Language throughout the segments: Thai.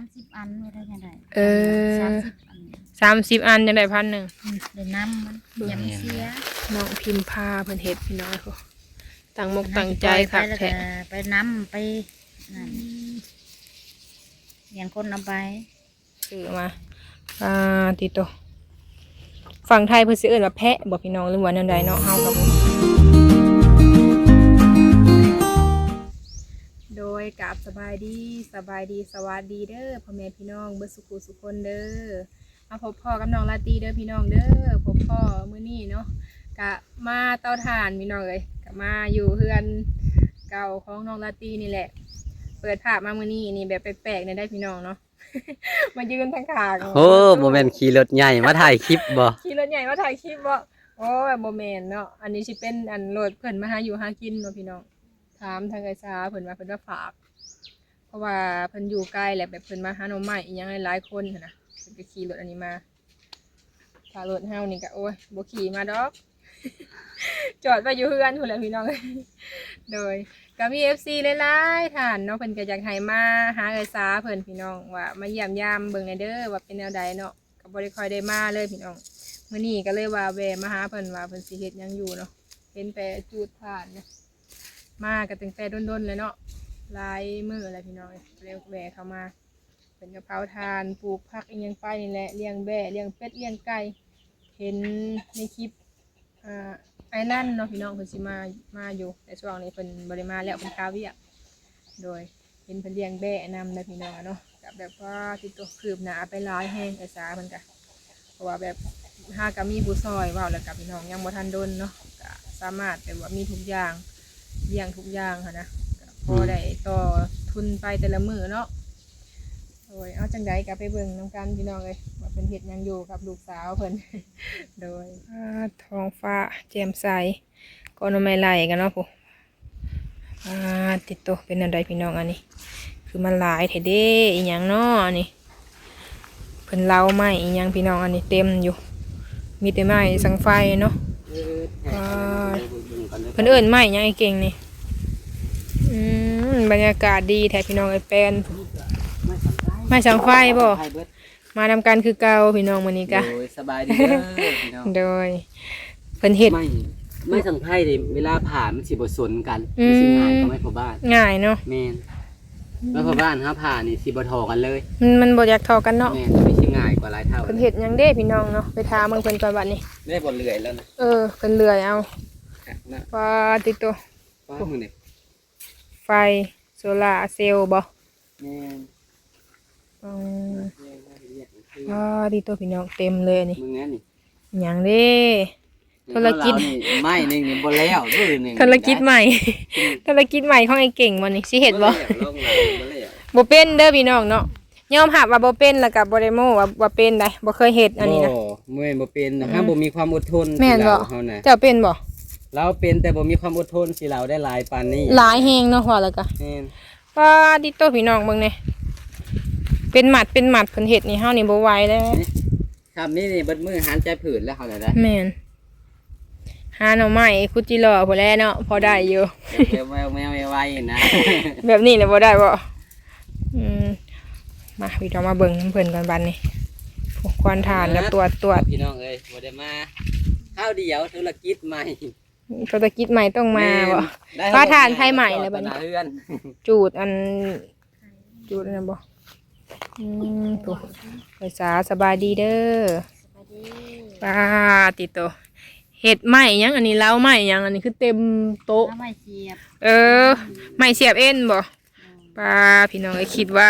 ามสิบอันไม่ได้ยังไงเออ สามสิบอันสามสิบอันจะได้พันหนึ่งเดี๋ยวน้ำมันยำเสียน้องพิมพาเพิ่นเฮ็ดพี่น้อยเขาตั้งมกตั้งใจคักแล้วแท้ก็ไปน้ำไปนั่นอย่างคนเอาไปซื้อมาอ่าติโตฝั่งไทยเพิ่นสิเอิ้นว่าแพะบ่พี่น้องหรือว่าแนวใดเนาะเฮาก็บ่ โดยกราบสบายดีสบายดีสวัสดีเด้อพ่อแม่พี่น้องเบิดสุขุสุขคนเด้อมาพบพ่อกับน้องลาตรีเด้อพี่น้องเด้อพบพ่อมื้อนี้เนาะกะมาเตาถ่านพี่น้องเอ้ยกะมาอยู่เฮือนเก่าของน้องลาตรีนี่แหละ เปิดภาพมามื้อนี้นี่แบบแปลกๆเนี่ยได้พี่น้องเนาะมายืนทางขางโอ้โมเมนต์ขี่รถใหญ่มาถ่ายคลิปบ่ขี่รถใหญ่มาถ่ายคลิปบ่โอ้ยโมเมนเนาะอันนี้สิเป็นอันรถเพิ่นมาหาอยู่หากินเนาะพี่น้อง ถามทางไกษาเพิ่นว่าเพิ่นว่าฝาก เพราะว่าเพิ่นอยู่ใกล้แหละแบบเพิ่นมาหาหน่อไม้อีหยังหลายๆคนนะเพิ่นก็ขี่รถอันนี้มาถ้ารถเฮานี่ก็โอ้ยบ่ขี่มาดอก จอดไว้อยู่เฮือนพุ่นแหละพี่น้องโดยก็มี FC หลายๆท่านเนาะเพิ่นก็อยากให้มาหาไกษาเพิ่นพี่น้องว่ามาเยี่ยมยามเบิ่งในเด้อว่าเป็นแนวใดเนาะก็บ่ได้ค่อยได้มาเลยพี่น้องมื่อนี้ก็เลยว่าแวะมาหาเพิ่นว่าเพิ่นสิเฮ็ดหยังอยู่เนาะเห็นแต่จูดผ่านเนี่ย มาก็ตั้งแต่ด้นๆเลยเนาะลายมืออะไรพี่น้องเร็วแหวเข้ามา เป็นกะเพราทานปลูกผักอีหยังไปนี่แหละเลี้ยงแบะเลี้ยงเป็ดเลี้ยงไก่เห็นในคลิปอ่าไอ้นั่นเนาะพี่น้องเพิ่นสิมามาอยู่แต่ช่วงนี้เพิ่นบ่ได้มาแล้วเพิ่นคาเวียกโดยเห็นเพิ่นเลี้ยงแบะนำนะพี่น้องเนาะกับแบบว่าที่ตัวคืบหน้าไปหลายแห้งไอ้สาเพิ่นก็เพราะว่าแบบหากก็มีผู้ซอยว่าแล้วกับพี่น้องยังบ่ทันดนเนาะก็สามารถแบบว่ามีทุกอย่าง เลี้ยงทุกอย่างค่ะนะก็พอได้ต่อทุนไปแต่ละมือเนาะโดยเอาจังใดก็ไปเบิ่งน้ำกันพี่น้องเลยว่าเป็นเฮ็ดหยังอยู่กับลูกสาวเพิ่นโดยท้องฟ้าแจ่มใสก็นไม่ไหลกันเนาะผู้อ่าติดตัวเป็นอะไรพี่น้องอันนี้ คือมันหลายแท้เด้อีหยังเนาะอันนี้เพิ่นเล่าไม้อีหยังพี่น้องอันนี้เต็มอยู่ มีแต่ไม้สังไฟเนาะ เพิ่นเอิ้นไม้หยังไอ้เก่งนี่อืมบรรยากาศดีแท้พี่น้องไอ้แปนไม้สังไฟบ่มานำกันคือเก่าพี่น้องมื้อนี้กะโดยสบายดีเด้อพี่น้องโดยเพิ่นเฮ็ด ไม่ไม่สังไพ่ดิเวลาผ่านมันสิบ่สนกันอืม มันสิง่ายก็ไม่พอบ้านง่ายเนาะแม่นไม่พอบ้านถ้าผ่านนี่สิบ่ทอกันเลยมันมันบ่อยากเทอกันเนาะแม่นไม่สิง่ายกว่าหลายเท่าเพิ่นเฮ็ดหยังเด้พี่น้องเนาะไปถามเบิ่งเพิ่นก่อนบัดนี้ได้บ่เลื่อยแล้วนะเออเพิ่นเลื่อยเอา นะว่าติดตัวป้ามึงนี่ไฟโซลาร์เซลล์บ่แม่นอืมว่าติดตัวพี่น้องเต็มเลยอันนี่มึงแน่นี่หยังเด้ ธุรกิจเรานี่ไม่หนึงนี่บ่แล้วด้วยหนึงธุรกิจใหม่ ธุรกิจใหม่ของไอ้เก่งวันนี้สิเห็ดบ่ลงหลังบ่แล้วบ่เป็นเด้อพี่น้องเนาะยอมรับว่าบ่เป็นแล้วก็บ่ได้โม้ว่าว่าเป็นได้บ่เคยเฮ็ดอันนี้นะ บ่เมื่อยบ่เป็นนะฮะบ่มีความอดทนแม่นบ่สิเราเฮานะเจ้าเป็นบ่ เราเป็นแต่บ่มีความอดทนสิเราได้หลายปานนี้หลายแฮงเนาะว่าแล้วก็แม่นว่าดิโตพี่น้องเบิ่งแหน่เป็นหมัดเป็นหมัดเพิ่นเฮ็ดนี่เฮานี่บ่ไหวแล้วครับนี่นี่เบิดมือหันใจผืนแล้วเขาได้ได้แม่นหาหน่อไม้คุดจิรอพุ่นแหล้วเนาะพอได้อยู่แมวแมวแมวไว้นะ แบบนี้เลยบ่ได้บ่อืมมาพี่น้องมาเบิ่งน้ำเพิ่นกันบัดนี้พวกควันทานกับตรวจตรวจพี่น้องเอ้ยบ่ได้มาข้าวเดียวธุรกิจใหม่ ธุรกิจใหม่ต้องมาบ่ได้ฟ้าทานไทยใหม่เลยบัดนี้เรือนจูดอัน จูดอันนั้นบ่อืมถูกภาษาสบายดีเด้อสวัสดีป้าติโตเห็ดไหมยังอันนี้เล้าไหมยังอันนี้คือเต็มโต๊ะ น้ำไม่เสียบเออไหมเสียบเอ็นบ่ป้าพี่น้องไอ้คิดว่า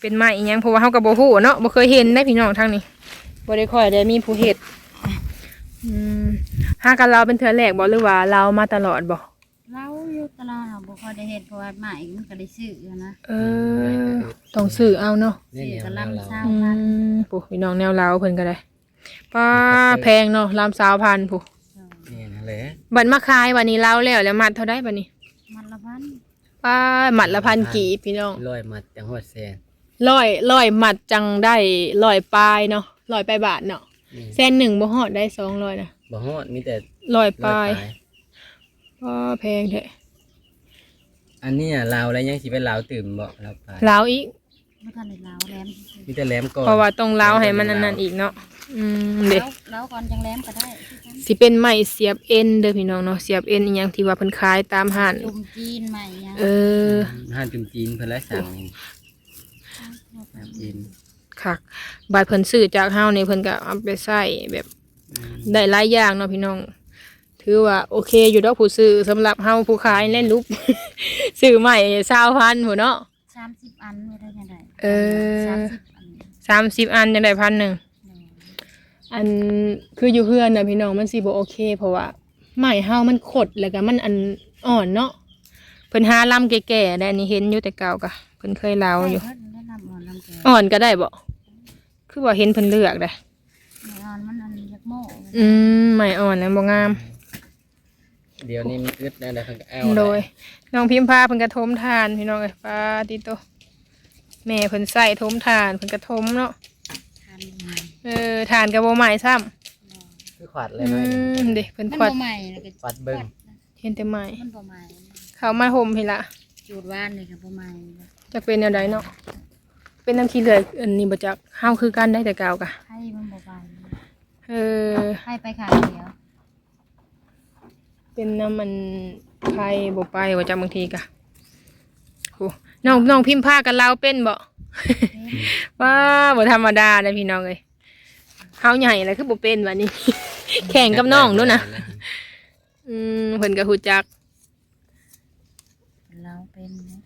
เป็นไหมอีหยังเพราะว่าเฮาก็บ่ฮู้เนาะบ่เคยเห็นได้พี่น้องทางนี้บ่ได้ค่อยได้มีผู้เฮ็ด อืมหากันเราเป็นเทื่อแรกบ่หรือว่าเรามาตลอดบ่เราอยู่ตลาดเราบ่ค่อยได้เห็ดเพราะว่าหมาอีกมันก็ได้ซื้อนะเออต้องซื้อเอาเนาะซื้อกะลำเศร้าอืพันมผู้พี่น้องแนวลาวเพิ่นก็ได้ป้าแพงเนาะลามสาวพันผู้นี่นั่นแหละบัดมาขายวันนี้เล่าแล้วแล้วมัดเท่าได้บัดนี้มันละพันป้ามัดละพันกี่พี่น้องร้อยมัดจังหวัดแสนร้อยร้อยมัดจังได้ร้อยปลายเนาะร้อยปลายบาทเนาะนี่ แสนหนึ่งบ่ฮอดได้สองร้อยนะบ่ฮอดมีแต่ร้อยปร้อลายปลายป้าแพงแท้อันนี้อะลาวแล้วยังสิเป็นลาวตื่มบ่ลาวปลายลาวอีกบ่ทันได้ลาวแหลมมีแต่แหลมก่อนเพราะว่าต้องเล้าให้มันอันนั้นอีกเนาะอืมเด็ลาวลาวก่อนจังแหลมก็ได้คือกันสิเป็นไม้เสียบเอ็นเด้อพี่น้องเนาะเสียบเอ็นอีหยังที่ว่าเพิ่นขายตามห้านจุ่มจีนใหม่ยังเออ ห้านจุ่มจีนเพิ่นไล่สั่งน้ำจีน ค่ะบาดเพิ่นซื้อจากเฮานี่เพิ่นก็เอาไปใช้แบบอืมได้หลายอย่างเนาะพี่น้อง ถือว่าโอเคอยู่ดอกผู้ซื้อสำหรับเฮาผู้ขายเล่นลุบ ซื้อใหม่20,000พุ่นเนาะสามสิบอันบ่ได้จังไดเออสามสิบอัน30อันจังได้พันหนึ่งอันคืออยู่เพื่อนนะพี่น้องมันสิบ่โอเค เพราะว่าไม้เฮามันขดแล้วก็มันอันอ่อนเนาะเพิ่นหาลำแก่ๆได้อันนี่เห็นอยู่แต่เก่าก็เพิ่นเคยเล่าอยู่เพิ่นแนะนำอ่อนลำแก่อ่อนก็ได้บ่ คือว่าเห็นเพิ่นเลือกได้ไม่อ่อนมันอันยักโม่อืมไม้อ่อนแล้วบ่งาม เดี๋ยวนี้มันอึดนะเดี๋ยวเพิ่นก็เอาโดยน้องพิมพาเพิ่นก็ทมทานพี่น้องเอ้ยปาติโตแม่เพิ่นใส่ทมทานเพิ่นก็ทมเนาะทานใหม่เออทานก็บ่ใหม่ซ้ำคือขวัดเลยอืหน่อยหนึ่งมเด้เพิ่นมันควัดบ่ใหม่แล้วก็ขวัดเบิ่งเห็นแต่ไม้มันบ่ใหม่เขามาห่มพี่ละจูดว่านนี่ก็บ่ใหม่จะเป็นแนวใดเนาะ เป็นน้ำขี้เหลือยอันนี้บ่จักห้าวคือกันได้แต่กาวกะให้มันบ่ใหม่เออให้ไปขายเดียว เป็นน้ำมันไข่บ่ไปบ่จักบางทีกะโหน้องน้องพิมพ์ผ้ากันลาวเป็นบ่ว้าบ่ธรรมดาเลยพี่น้องเอ้ยเฮาใหญ่แล้วคือบ่เป็นบัดนี้ แข่งกับน้องด้วยนะอืมเพิ่นก็ฮู้จัก เราเป็นนะ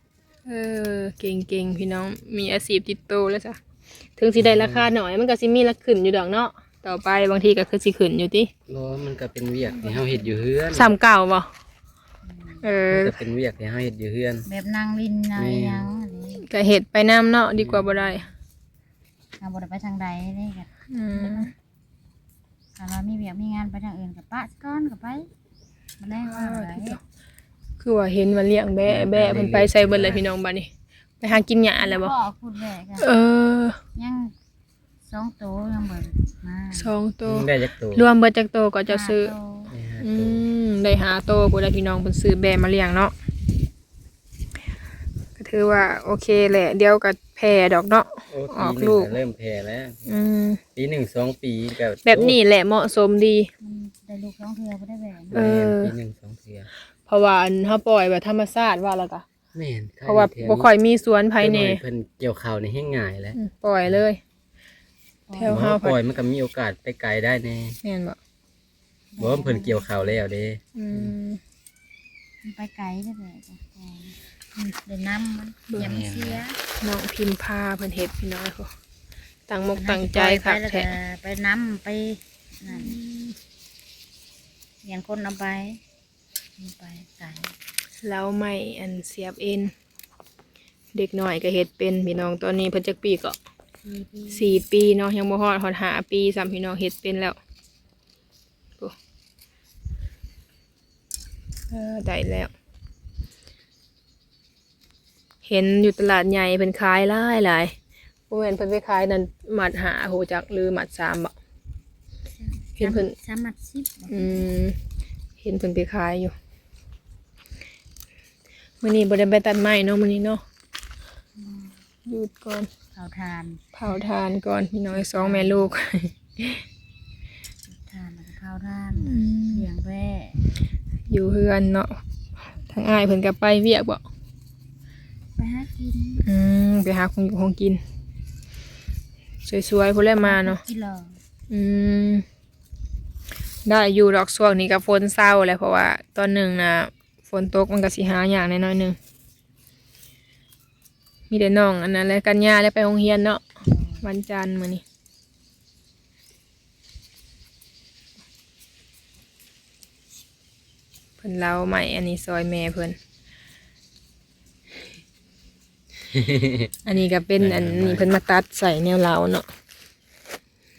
เออเก่งๆพี่น้องมีอาชีพติดโตแล้วจ้ะถึงสิได้ราคาหน่อยมันก็สิมีราขึ้นอยู่ดอกเนาะต่อไปบางทีก็คือสิขึ้นอยู่ติโอ้มันก็เป็นเวียกที่เฮาเฮ็ดอยู่เฮือนซ้ำเก่าบ่เออมันก็เป็นเวียกที่เฮาเฮ็ดอยู่เฮือน แบบนางลินนายยังอันนี้ก็เห็ดไปน้ำเนาะดีกว่าบ่ได้เอาบ่ได้ไปทางใดนี่ก็อืมถ้าเรามีเวียกมีงานไปทางอื่นก็ปะก้อนก็ไปมาแรงว่าอะไร คือว่าเห็นว่าเลี้ยงแบะแบะเพิ่นไปใส่เบิดเลยพี่น้องบัดนี้ไปหากินหญ้าแล้วบ่พ่อพูดแบกอะเออยังสองโตวยังเบิดมาสองโตวได้จักตัวรวมเบิดจักโตวก็จะซื้อ ห้าโตวได้ห้าอืตัวมได้หาโตวผู้ใดพี่น้องเพิ่นซื้อแบะมาเลี้ยงเนาะก็ถือว่าโอเคแหละ เดี๋ยวก็แผ่ดอกเนาะ โอ้ออกปีหนึ่งลูกเริ่มแผ่แล้ว อืม ปีหนึ่งสองปีก็แบบนี้แหละเหมาะสมดี มันได้ลูกสองเทือก็ได้แบกเออ ปีหนึ่งสองเทื่อ เพราะว่าอันเฮาปล่อยแบบธรรมชาติว่าแล้วก็แม่นเพราะว่าบ่ค่อยมีสวนภายในเพิ่นเกี่ยวข้าวในให้ง่ายแล้วอืมปล่อยเลยแถวบ่เฮาปล่อยมันก็มีโอกาสไปไกลได้แน่แม่นบ่บ่ว่าเพิ่นเกี่ยวข้าวแล้วเด้อืมมันไปไกลได้แบกอะเดี๋ยวน้ำมันอย่ามันเสียน้องพิมพาเพิ่นเฮ็ดพี่น้อยเขาตั้งมกตั้งใจไปคักแล้วก็แท้ไปน้ำไปนั่นเลี้ยงคนเอาไป เอาไปไก่แล้วไม่อันเสียบเอ็น เด็กน้อยก็เฮ็ดเป็นพี่น้องตอนนี้เพิ่นจักปีก็สี่ปีสี่ปีเนาะยังบ่ฮอดฮอดห้าปีสามพี่น้องเฮ็ดเป็นแล้วโอ้เออได้แล้ว เห็นอยู่ตลาดใหญ่เพิ่นขายหลายหลายบ่แม่นเพิ่นไปขายนั่นหมัดหาโหจักหรือหมัดสามบ่เห็นเพิ่นสามมัดสิบอืมเห็นเพิ่นไปขายอยู่ มื้อนี้บ่ได้ไปตัดไม้เนาะมื้อนี้เนาะหยุดก่อนเผาทานเผาทานก่อนพี่น้อยสองแม่ลูกทานแล้วก็เผาทานเลี้ยงแร่อยู่เฮือนเนาะทางอ้ายเพิ่นก็ไปเวียกบ่ไปหากินอืมไปหาของอยู่ของกิน สวยๆพุ่นแหละมาเนาะกิโลอืมได้อยู่ดอกช่วงนี้ก็ฝนเศร้าแหล้วเพราะว่าตอนหนึ่งนะฝ นตกมันก็สิหาอย่างน้อยๆหนึงมีแต่น้องอันนั้นแหละกันยาแล้วไปโรงเรียนเนาะวันจันทร์มื้อนี้เพิ่นเล่าใหม่อันนี้ซอยแม่เพิ่นอันนี้ก็เป็นอันนี้เพิ่นมาตัดใส่แนวเหลาเนาะ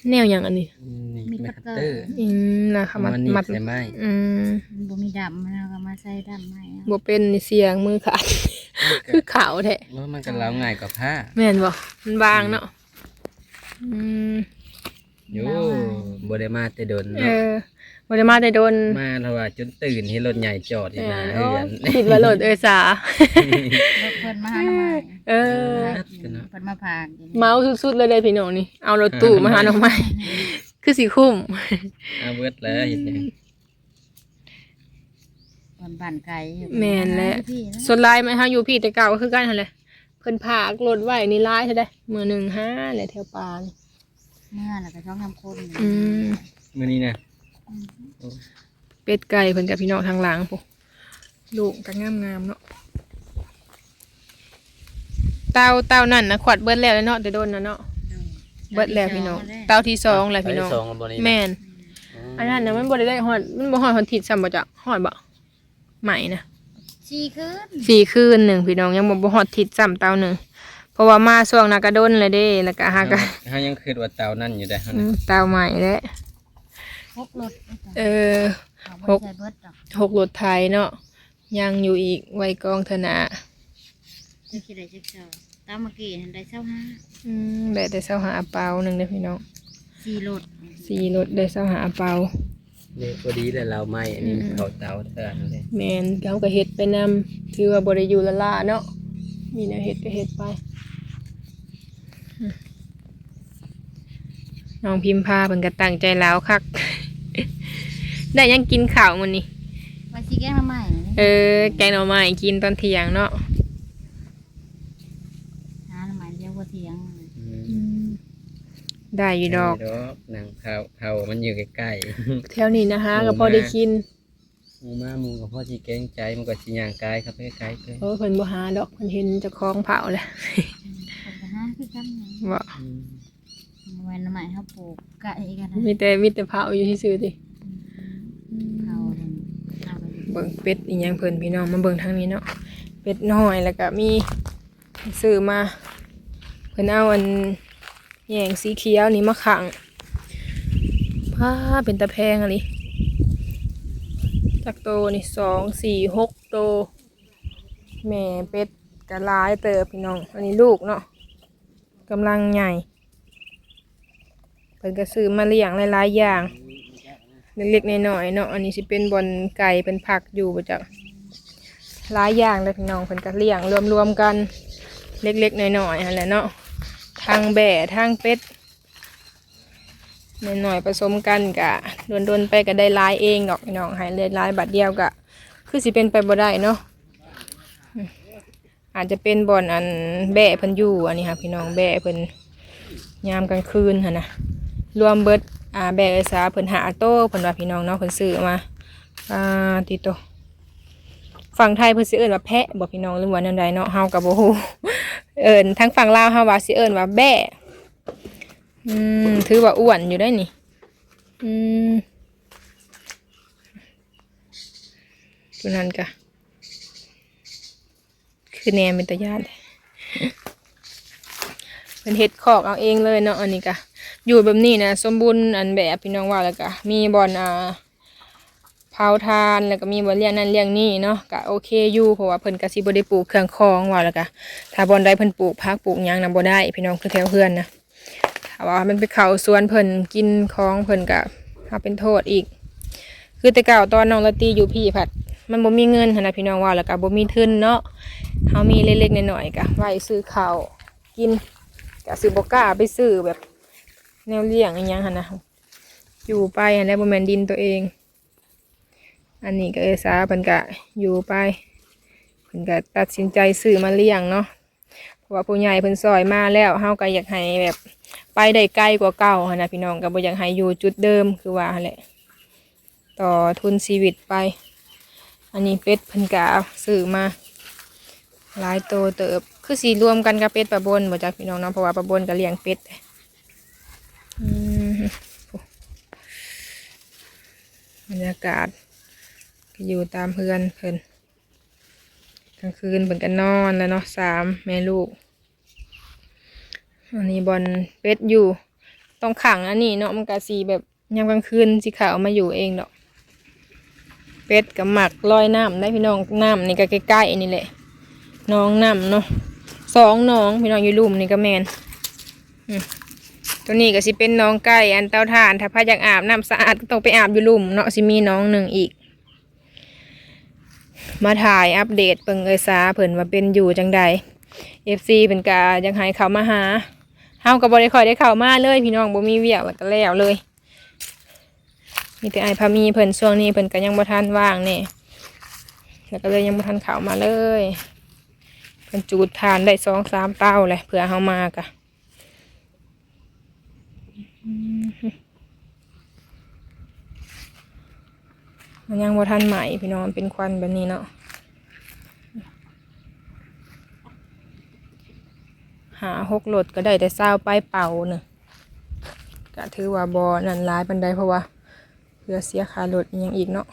แนวอย่างอันนี้ นี่มีแม่คัคัตตเตเตออร์ร์ อืมนะคะมัดมันนี่มัดใช่ไหมอืมมันบ่มีดำมันเอาก็มาใส่ดำให้เอาบ่เป็นนี่เสียงมือขาด คือขาวแท้ว่ามันก็เล้าง่ายกว่าผ้าแม่นบ่มันบางเนาะอืมโย่บ่ได้มาแต่โดนเอเนาะอ บ่ได้มาแต่โดนมาแล้วว่าจนตื่นเห็นรถใหญ่จอดอยู่หน้าโอ้เฮือนคิดว่าโหลดเออสา รถเพิ่นมาหาหน่อไม้เออหากินเพิ่นมาพากกินเมาสุดๆเลยเลยพี่น้องนี่ เอารถตู้มาหาหน่อไม้คือสิคุ้ม เอาเบิดแล้วเห็นหยังเพิ่นบ้านไกลอยู่แม่นแหละหาพี่นะส่วนลายไหมฮะอยู่พี่แต่เก่าก็คือกันหั่นแหละเพิ่นพากรถไว้นี่ลายเท่าใดมื้อหนึงห้าแหละแถวปานเมื่อน่ะก็ช่องทำคนอืม มื้อนี้นะ เป็ดไก่เพิ่นกับพี่น้องทางหลังพุลูกก็งามๆเนาะเตาเตานั่นนะขวัดเบิดแล้วเนาะแต่โดนนะเนาะเบิดแล้วพี่น้องเตาที่สองแล้วพี่น้องไปสองแล้วบ่นี่นะแม่นอันนั้นนะมันบ่ได้ได้ฮอดมันบ่ฮอดฮอดทิศซ้ำบ่จ้ะฮอดบ่ใหม่นะสี่คืนสี่คืนหนึ่งพี่น้องยังบ่บ่ฮอดทิศซ้ำเตาหนึ่งเพราะว่ามาช่วงนั้นก็โดนเลยเด้แล้วก็หาก็เฮายังคิดว่าเตานั่นอยู่ได้ออืมเตาใหม่แล้ว พกรถเออหกใส่เบิดดอกหกรถไทยเนาะยังอยู่อีกไว้กองธนาจะคิดได้จักเจ้าตามเมื่อกี้เห็นได้เช้าห้าอืมแบดได้เสาหาเปาหนึ่งเด้อพี่น้องสี่รถสี่รถได้เสาหาเปานี่พอดีแล้วเราไหม้อันนี้มันเข้าเตาเท่านั้นเลยแมนเขาก็เฮ็ดไปนำถือว่าบริยูละล่าเนาะมีแนวเฮ็ดก็เฮ็ดไปอืม น้องพิมพาเพิ่นก็ตั้งใจแล้วคัก ได้ยังกินข้าวมื้อนี้ไว้สิแกงมาใหม่เออ แกงหน่อไม้กินตอนเที่ยงเนาะหาหน่อไม้เดียวบ่เถียงอืมได้อยู่ดอกดอกนางเขาเขามันอยู่ใกล้แถวนี้นะคะก็พอได้กินๆหมูมาหมูกับพ่อสิเกรงใจมันก็สิย่างกายครับใกล้ๆเลยโอ้เพิ่นบ่หาดอกเพิ่นเห็นเจ้าของเผาแหละเพิ่นก็หาคือกันนะบ่ อืม แม่นหน่อไม้เฮาปลูกไก่กันนะมีแต่มีแต่เผาอยู่ซื่อๆติเขาเพิ่นเอาไปเบิ่งเป็ดอีหยังเพิ่นพี่น้องมาเบิ่งทางนี้เนาะเป็ดน้อยแล้วก็มีซื้อมาเพิ่นเอาอันแยงสีเขียวนี่มาขังพาเป็นตะแพงอะลิจักโตนี่สองสี่หกโตแม่เป็ดกะลายเติบพี่น้อง อันนี้ลูกเนาะกำลังใหญ่เพิ่นก็ซื้อมาเลี้ยงหลายๆอย่างเล็กๆน้อยๆเนาะอันนี้สิเป็นบอนไก่เป็นผักอยู่ประจักหลายอย่างเลยพี่น้องเพิ่นก็เลี้ยงรวมๆกันเล็กๆน้อยๆนั่นแหละเนาะทางแบ่ทางเป็ดน้อยๆผสมกันกะโดนๆไปก็ได้หลายเองดอกพี่น้องให้เลยหลายบัดเดียวกะคือสิเป็นไปบ่ได้เนาะอาจจะเป็นบ่อนอันแบ่เพิ่นอยู่อันนี้ค่ะพี่น้องแบ่เพิ่นยามกลางคืนหั่นนะ รวมเบิดอ่าแบกเอสาเพิ่นหาโต้เพิ่นว่าพี่น้องเนาะเพิ่นซื้อมาอ่าติโตฝั่งไทยเพิ่นสิเอิ้นว่าแพะบ่พี่น้องหรือว่าแนวใดเนาะเฮาก็บ่ฮู้เอิ้นทั้งฝั่งลาวเฮาว่าสิเอิ้นว่าแบะอืมถือว่าอ้วนอยู่ได้นี่อืมตัวนั้นก็คือแนมเป็นตาญาติเป็นเฮ็ดคอกเอาเองเลยเนาะอันนี้ก็ อยู่แบบนี้นะสมบูรณ์อันแบบพี่น้องว่าแล้วก็มีบอลอ่าเผาทานแล้วก็มีบอลเลี้ยงนั่นเลี้ยงนี่เนาะก็โอเคอยู่เพราะว่าเพิ่นก็สิบ่ได้ปลูกเครื่องคองว่าแล้วก็ถ้าบอลใดเพิ่นปลูกผักปลูกหยังนำบ่ได้ พี่น้องคือแถวเฮือนนะถ้าว่ามันไปเข้าสวนเพิ่นกินของเพิ่นก็หาเป็นโทษอีก คือแต่เก่าตอนน้องละตีอยู่พี่ผัด มันบ่มีเงินนนะพี่น้องว่าแล้วก็บ่มีทุนเนาะเฮามีเล็กๆน้อยๆก็ไว้ซื้อข้าวกินก็สิบ่กล้าไปซื้อแบบ แนวเลี้ยงอหยังหันนะอยู่ไปอันได้บ่แม่นดินตัวเอง อันนี้ก็เอสาเพิ่นก็อยู่ไปเพิ่นก็ตัดสินใจซื้อมาเลี้ยงเนาะเพราะว่าผู้ใหญ่เพิ่นซอยมาแล้วเฮาก็อยากให้แบบไปได้ไกลกว่าเก่าหันนะพี่น้องก็บ่อยากให้อยู่จุดเดิมคือว่าแหละต่อทุนชีวิตไป อันนี้เป็ดเพิ่นก็เอาซื้อมาหลายโตเติบ คือสีรวมกันกับเป็ดปลาบนบ่จักพี่น้องเนาะเพราะว่าปลาบนก็เลี้ยงเป็ด บรรยากาศก็อยู่ตามเพื่อนเพิ่นกลางคืนเพิ่นก็นอนแล้วเนาะสามแม่ลูก อันนี้บอลเป็ดอยู่ ต้องขังอันนี้เนาะมันก็สีแบบยามกลางคืนสีขาวมาอยู่เองดอก เป็ดกับหมักลอยน้ำได้พี่น้องน้ำนี่ก็ใกล้ๆนี่แหละน้องน้ำเนาะสองน้องพี่น้องอยู่ลุ่มนี่ก็แมนอืม ตัวนี้ก็สิเป็นน้องไก่อันเต้าถ่าน ถ้าพาอยากอาบน้ำสะอาดก็ต้องไปอาบอยู่ลุ่มเนาะสิมีน้องหนึ่งอีก มาถ่ายอัปเดตเปิงเอยซาเพิ่นว่าเป็นอยู่จังใด FC เป็นกายังให้เขามาหาเฮาก็บ่ได้คอยได้เข้ามาเลย พี่น้องบ่มีเวียกแล้วก็แล้วเลย มีแต่ไอพามีเพิ่นช่วงนี้เพิ่นก็ยังบ่ทันว่างแนี่แล้วก็เลยยังบ่ทันเข้ามาเลยเพิ่นจูดทานได้สองสามเต้าเลยเผื่อเฮามากะ มันยังบ่ทันใหม่พี่น้องมันเป็นควันแบบนี้เนาะหาหกหลดก็ได้แต่เศร้าไปเป่าหนึ่งก็ถือว่าบอนั่นร้ายปันไดเพราะว่า เพื่อเสียค่ารถอิหยังอีกเนาะ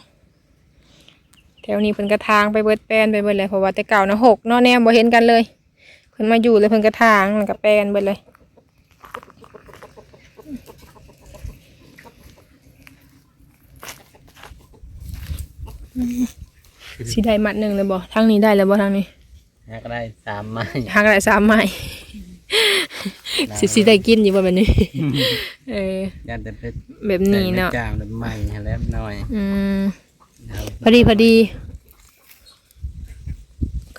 แถวนี้เพิ่นกระทางไปเบิดแปนไปเบิดเลยเพราะว่าแต่เก่านะหกเนาะแนมบ่เห็นกันเลย เพิ่นมาอยู่เลยเพิ่นกระทางแล้วก็แปนเบิดเลย สีได้มัดหนึ่งเลยบ่ทางนี้ได้แล้วบ่ทางนี้หาก็ได้สามไม้ทางได้สามไม้สิสิได้กินอยู่บ่แบบนี้ เออยันแต่เพชรแบบนี้เนาะจามแล้วใหม่แล้วหน่อย อืมเอาพอดีพอดี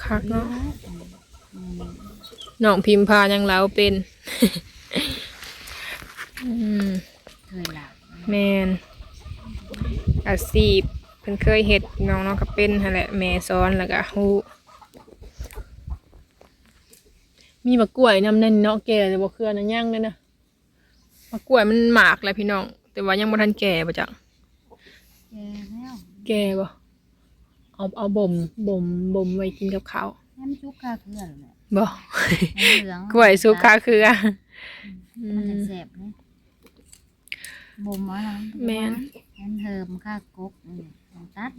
คักเนาะน้องพิมพายังเล้าเป็นอืมเคยหลับแมนอาชีพ เพิ่นเคยเฮ็ดน้องน้องก็เป็นหั่นแหละแม่สอนแล้วก็ฮู้มีมะกล้วยนำนั่นเนาะแก่แต่บ่เครือนะย่างเลยนะมะกล้วยมันหมากแหละพี่น้อง แต่ว่ายังบ่ทันแก่บ่จักแกแล้วแก่บ่เอาเอาบ่มบ่มบ่มไว้กินกับข้าวน้ำซุปกาเกลือเลยบ่เหลืองกล้วยซุปคาเครืออืมันจะมแสบเลยบ่มว่าแล้วแม่นนั่นเทิมค่ากกนี่ ต้องตัด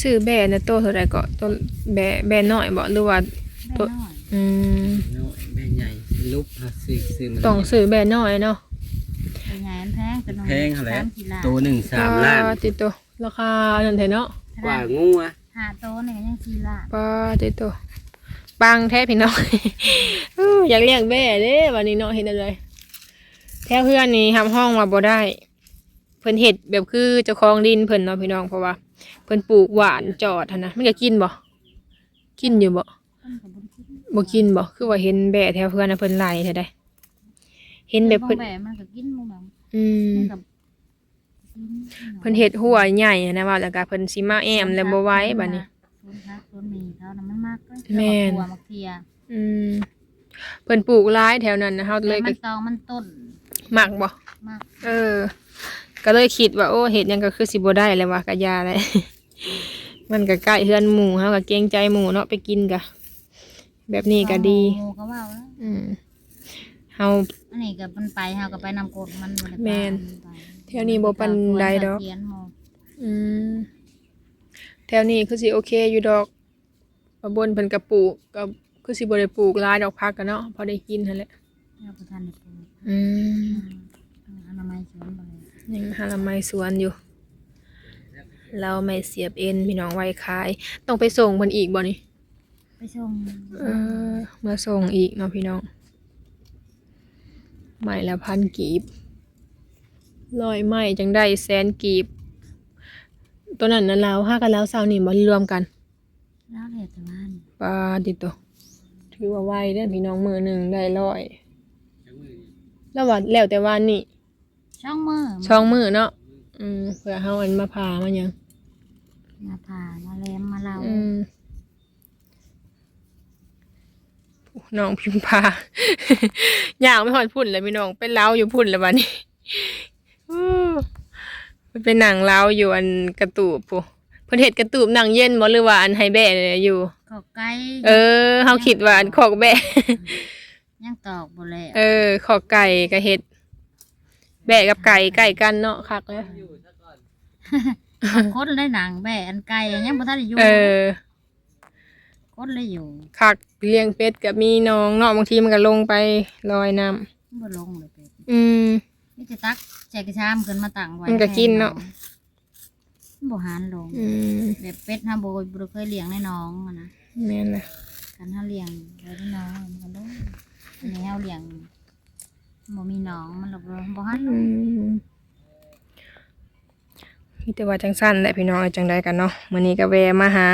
ซื้อแบะนะโตเท่าใดก็ต้นแบะแบะน้อยบ่หรือว่าแม่น้อยอืมน้อยแม่ใหญ่ลุกหาซื้อซื้อมันต้องซื้อแบะน้อยเนาะเป็นไงมันแพงเป็นแพงหั่นแหละสามสี่ล้านตัวหนึ่งสามล้านปติดตัวราคานั่นแท้เนาะกว่างูอะหาโตวนี่ก็ยังสี่ล้านปาติดตัวปังแท้พี่น้องอื้ออยากเลี้ยงแบ่เด้วันนี้เนาะเห็นอะไรแท้เพื่อนนี่ทำห้องมาบ่ได้ เพิ่นเห็ดแบบคือเจ้าของดินเพิ่นเนาะพี่น้องเพราะว่าเพิ่นปลูกหวานจอดหั้นนะมันก็กินบ่กินอยู่บ่ต้นกับบริกินบ่กินบ่คือว่าเห็นแบ่แถวเพื่อนนะเพิ่นไล่แท้ได้เห็นแบบเพิ่เพิ่นนแบบมันก็กินหมูหนังอืมมันกับกินเพิ่นเฮ็ดหัวใหญ่นะว่าแล้วก็เพิ่นสิมาแอมแล้วบ่ไหว้บัดนี้สวนพักสวนหมีเขานะมันมากเลยแม่นตัวมักเทียอืมเพิ่นปลูกหลายแถวนั้นนะเฮาเลยแต่ก็มันตองมันต้นมักบ่มากเออ ก็เลยคิดว่าโอ้เฮ็ดหยังก็คือสิบ่ได้แล้วว่ากะยาเลยมันก็ใกล้เฮือนหมู่เฮาก็เกรงใจหมู่เนาะไปกินกะแบบนี้ก็ดีหมูก็ว่าแล้วอืมเฮาอันนี้ก็มันไปเฮาก็ไปนำกดมันบ่ได้ไปแม่นไปแถวนี้บ่ปานใดดอก เขียนหมออืมแถวนี้คือสิโอเคอยู่ดอกว่าบนเพิ่นก็ปลูกก็คือสิบ่ได้ปลูกหลายดอกพักกันเนาะพอได้กินหั่นแหละเราก็ทันได้ปลูกอืมอืมอนามัยสวนบ่ได้ ยังหาละไม้สวนอยู่ เราไม่เสียบเอ็นพี่น้องไว้ขาย ต้องไปส่งเพิ่นอีกบ่นี่ไปส่งเออเมื่อส่งอีกเนาะพี่น้องใหม่ละพันกีบลอยไหมจังได้แสนกีบ ตัวนั้นนะเราห้ากันแล้วเศร้านี่มารวมกันแล้วเหตุบ้านปลาติดตัวถือว่าไวเด้อพี่น้องมือหนึ่งได้ร้อยแล้วว่าแล้วแต่ว่านี่ ช่องมือช่องมือเนาะอืมเผื่อเฮาอันมาพามันยังมาผ่ามาแลมมาเราอืมน้องพิมพา อยากไม่หอดพุ่นเลยพี่น้องเป็นเล้าอยู่พุ่นแล้ววันนี้อู้มันเป็นหนังเล้าอยู่อันกระตูบปูเพิ่นเฮ็ดกระตูบหนังเย็นบ่หรือว่าอันไฮแบะเลยอยู่ขอกไก่เออเฮาคิดว่าอันขอกแบะยังตอกบ่แล้วเออขอกไก่ก็เฮ็ด แบะกับไก่ใกล้กันเนาะคักเลยคนเลยหนังแบะอันไก่ยังบ่ทันได้อยู่เออคนเลยอยู่คักเลี้ยงเป็ดกับมีน้องเนาะบางทีมันก็ลงไปลอยน้ำบ่ลงเลยเป็ดอืมนี่จะตักแจกกระชามขึ้นมาตั้งไว้มันก็กินเนาะมันบ่หานลงอืมแบบเป็ดเฮาบ่บ่เคยเลี้ยงในหน้องอะนะแม่นเลยกันเฮาเลี้ยงไว้ในหน้องมันก็ลงอันนี้เฮาเลี้ยง บ่มีหนองมันหลบบ่ฮันอืมมีแต่ว่าจังสั้นแหละพี่น้องเอาจังใดกันเนาะมื้อนี้ก็แวะมาหา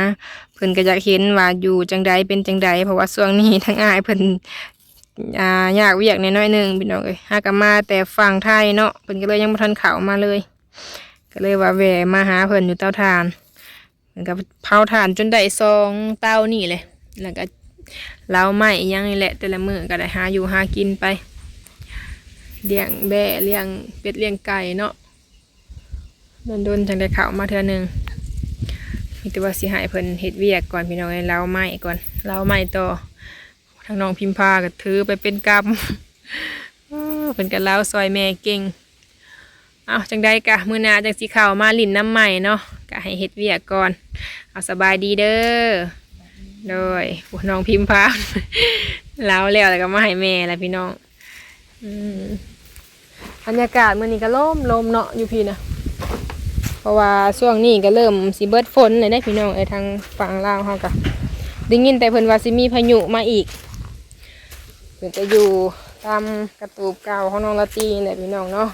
เพิ่นก็อยากเห็นว่าอยู่จังใดเป็นจังใดเพราะว่าช่วงนี้ทั้งอายเพิ่นอ่ายากเวียกน้อยๆหนึงพี่น้องเอ้ยหากมาแต่ฝั่งไทยเนาะเพิ่นก็เลยยังบ่ทันเข้ามาเลย ก็เลยว่าแวะมาหาเพิ่นอยู่เตาถ่านเพิ่นก็เผาถ่านจนได้ซองเตานี่เลยแล้วก็เล้าไม้ยังนี่แหละแต่ละมื้อก็ได้หาอยู่หากินไป เลี้ยงแบะเลี้ยงเป็ดเลี้ยงไก่เนาะโดนๆจังได้เข้ามาเทื่อหนึงมีแต่ว่าสิหายเพิ่นเฮ็ดเวียกก่อนพี่น้องให้เล้าไม้ก่อนเล้าไม้ต่อทางน้องพิมพาก็ถือไปเป็นกำอ้อเพิ่นก็เล้าซอยแม่เก่งเอาจังได้กะมือนาจังสิเข้ามาลิ้นน้ำใหม่เนาะก็ให้เฮ็ดเวียกก่อน เอาสบายดีเด้อโดยโอ้น้องพิมพาเล้าแล้วแล้วก็มาให้แม่แล้วพี่น้อง อืม บรรยากาศมื้อนี้ก็ล่มลมเนาะอยู่พี่นะเพราะว่าช่วงนี้ก็เริ่มสิเบิดฝนเลยได้พี่น้องเอ้ทางฝั่งลาวเฮาก็ได้ยินแต่เพิ่นว่าสิมีพายุมาอีกเพิ่นจะอยู่ตามกระตูบเก่าของน้องละตีนี่แหละพี่น้องเนาะ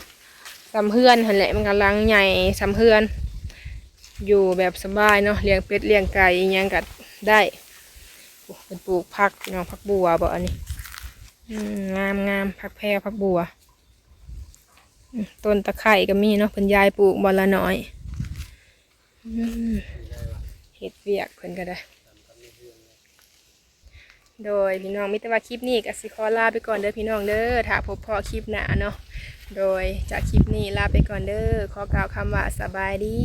สำเพื่อนหั่นแหละมันกำลังใหญ่สำเพื่อน อยู่แบบสบายเนาะเลี้ยงเป็ดเลี้ยงไก่อิหยังก็ได้เป็นปลูกผักพี่น้องผักบัวบ่อันนี้งามงามผักแพรผักบัว ต้นตะไคร่ก็มีเนาะเพิ่นยายปลูกบอละน้อยเห็ดเวียกเพิ่นก็ได้ โดยพี่น้องมิตรว่าคลิปนี้ก็สิขอลาไปก่อนเด้อพี่น้องเด้อถ้าพบพอคลิปหน้าเนาะโดยจากคลิปนี้ลาไปก่อนเด้อขอกล่าวคำว่าสบายดี